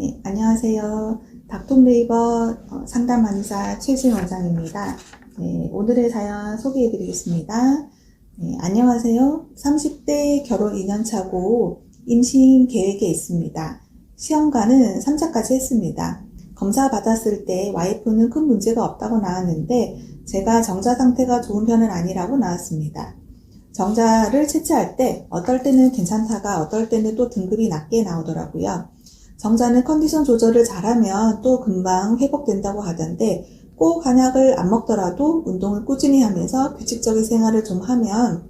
네, 안녕하세요. 닥통네이버 어, 상담만사 최진 원장입니다. 네, 오늘의 사연 소개해 드리겠습니다. 네, 안녕하세요. 30대 결혼 2년 차고 임신 계획에 있습니다. 시험관은 3차까지 했습니다. 검사 받았을 때 와이프는 큰 문제가 없다고 나왔는데 제가 정자 상태가 좋은 편은 아니라고 나왔습니다. 정자를 채취할 때 어떨 때는 괜찮다가 어떨 때는 또 등급이 낮게 나오더라고요. 정자는 컨디션 조절을 잘하면 또 금방 회복된다고 하던데 꼭 한약을 안 먹더라도 운동을 꾸준히 하면서 규칙적인 생활을 좀 하면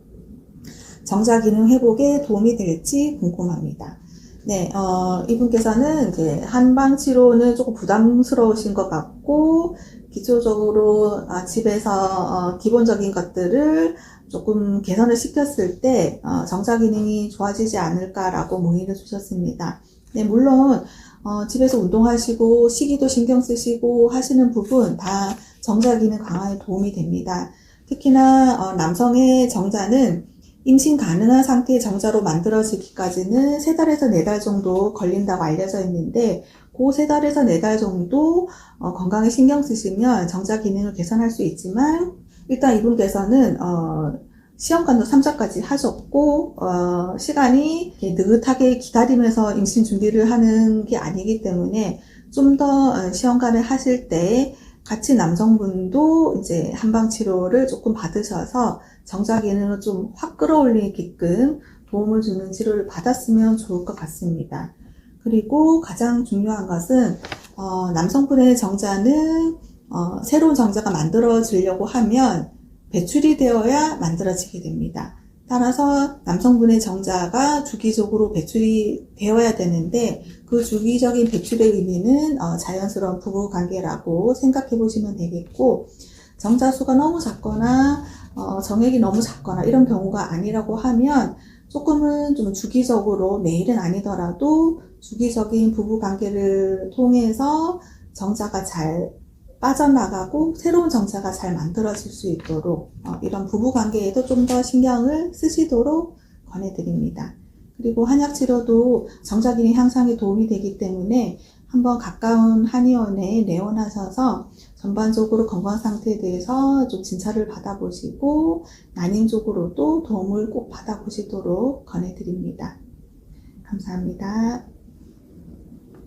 정자 기능 회복에 도움이 될지 궁금합니다. 네, 어, 이분께서는 이제 한방 치료는 조금 부담스러우신 것 같고, 기초적으로 아, 집에서 어, 기본적인 것들을 조금 개선을 시켰을 때 어, 정자 기능이 좋아지지 않을까라고 문의를 주셨습니다. 네, 물론 어, 집에서 운동하시고 식이도 신경 쓰시고 하시는 부분 다 정자 기능 강화에 도움이 됩니다. 특히나 어, 남성의 정자는 임신 가능한 상태의 정자로 만들어지기까지는 세 달에서 네 달 정도 걸린다고 알려져 있는데 그 세 달에서 네 달 정도 어, 건강에 신경 쓰시면 정자 기능을 개선할 수 있지만 일단 이분께서는 어, 시험관도 3차까지 하셨고 어, 시간이 느긋하게 기다리면서 임신 준비를 하는 게 아니기 때문에 좀 더 시험관을 하실 때 같이 남성분도 이제 한방 치료를 조금 받으셔서 정자 기능을 좀 확 끌어올리게끔 도움을 주는 치료를 받았으면 좋을 것 같습니다. 그리고 가장 중요한 것은 어, 남성분의 정자는 어, 새로운 정자가 만들어지려고 하면 배출이 되어야 만들어지게 됩니다. 따라서 남성분의 정자가 주기적으로 배출이 되어야 되는데 그 주기적인 배출의 의미는 어, 자연스러운 부부 관계라고 생각해 보시면 되겠고 정자 수가 너무 작거나 어, 정액이 너무 작거나 이런 경우가 아니라고 하면 조금은 좀 주기적으로 매일은 아니더라도 주기적인 부부 관계를 통해서 정자가 잘 빠져나가고 새로운 정자가 잘 만들어질 수 있도록 어, 이런 부부 관계에도 좀 더 신경을 쓰시도록 권해드립니다. 그리고 한약 치료도 정자 기능 향상에 도움이 되기 때문에 한번 가까운 한의원에 내원하셔서 전반적으로 건강 상태에 대해서 좀 진찰을 받아보시고 난임적으로도 도움을 꼭 받아보시도록 권해드립니다. 감사합니다.